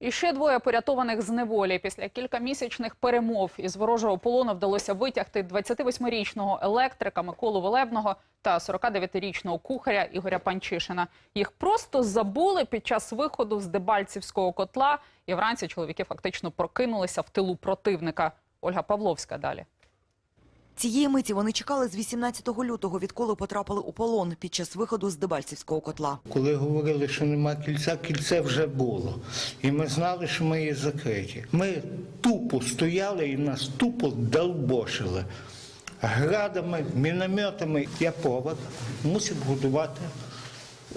І ще двоє порятованих з неволі. Після кількамісячних перемов із ворожого полону вдалося витягти 28-річного електрика Миколу Велебного та 49-річного кухаря Ігоря Панчишина. Їх просто забули під час виходу з Дебальцівського котла. І вранці чоловіки фактично прокинулися в тилу противника. Ольга Павловська далі. Цієї миті вони чекали з 18 лютого, відколи потрапили у полон під час виходу з Дебальцівського котла. Коли говорили, що нема кільця, кільце вже було. І ми знали, що ми є закриті. Ми тупо стояли і нас тупо долбошили. Градами, мінометами. Я повар, мусив годувати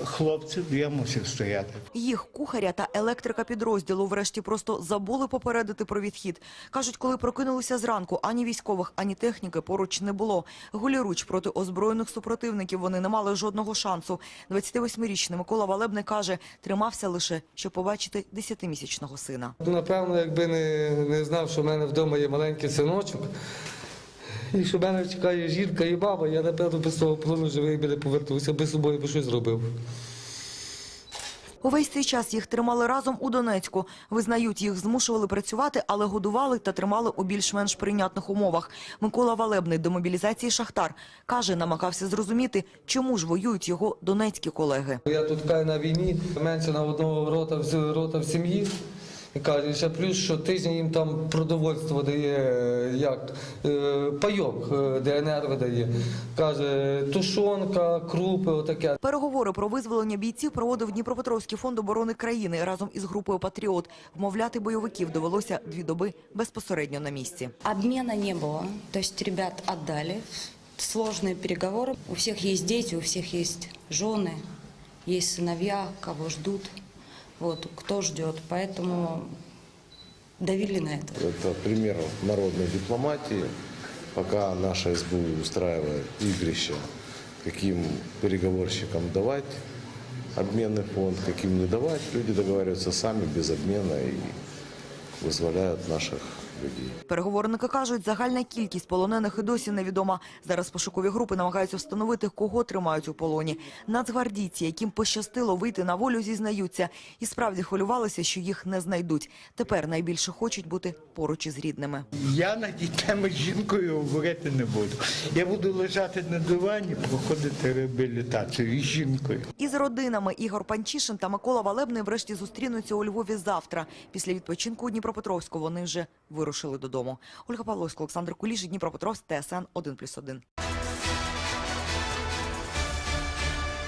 хлопців, я мусив стояти. Їх кухаря та електрика підрозділу врешті просто забули попередити про відхід. Кажуть, коли прокинулися зранку, ані військових, ані техніки поруч не було. Голіруч проти озброєних супротивників вони не мали жодного шансу. 28-річний Микола Валебний каже, тримався лише, щоб побачити 10-місячного сина. Напевно, якби не, не знав, що в мене вдома є маленький синочок, і що мене чекає жінка і баба, я напевно без того полону живий би не повернувся, би з собою би щось зробив. Увесь цей час їх тримали разом у Донецьку. Визнають, їх змушували працювати, але годували та тримали у більш-менш прийнятних умовах. Микола Валебний до мобілізації Шахтар каже, намагався зрозуміти, чому ж воюють його донецькі колеги. Я тут каю на війні, менше на одного рота, в- рота в сім'ї. І каже, ще плюс, що тиждень їм там продовольство дає, е, як е, пайок е, ДНР видає. Каже, тушонка, крупи, отаке. Переговори про визволення бійців проводив Дніпропетровський фонд оборони країни разом із групою «Патріот». Вмовляти бойовиків довелося дві доби безпосередньо на місці. Обмена не было, то есть ребят отдали. Сложные переговоры. У всех есть дети, у всех есть жены, есть сыновья, кого ждут, Вот, кто ждет. Поэтому давили на это. Это пример народной дипломатии. Пока наша СБУ устраивает игрище, каким переговорщикам давать обменный фонд, каким не давать, люди договариваются сами без обмена и вызволяют наших людей. Переговорники кажуть, загальна кількість полонених і досі невідома. Зараз пошукові групи намагаються встановити, кого тримають у полоні. Нацгвардійці, яким пощастило вийти на волю, зізнаються. І справді хвилювалися, що їх не знайдуть. Тепер найбільше хочуть бути поруч із рідними. Я на ті з жінкою говорити не буду. Я буду лежати на дивані, проходити реабілітацію із жінкою. Із родинами Ігор Панчишин та Микола Валебний врешті зустрінуться у Львові завтра. Після відпочинку у Дніпропетровську вони вже вирушили додому. Ольга Павловська, Олександр Куліш, Дніпропетровськ, ТСН 1+,1.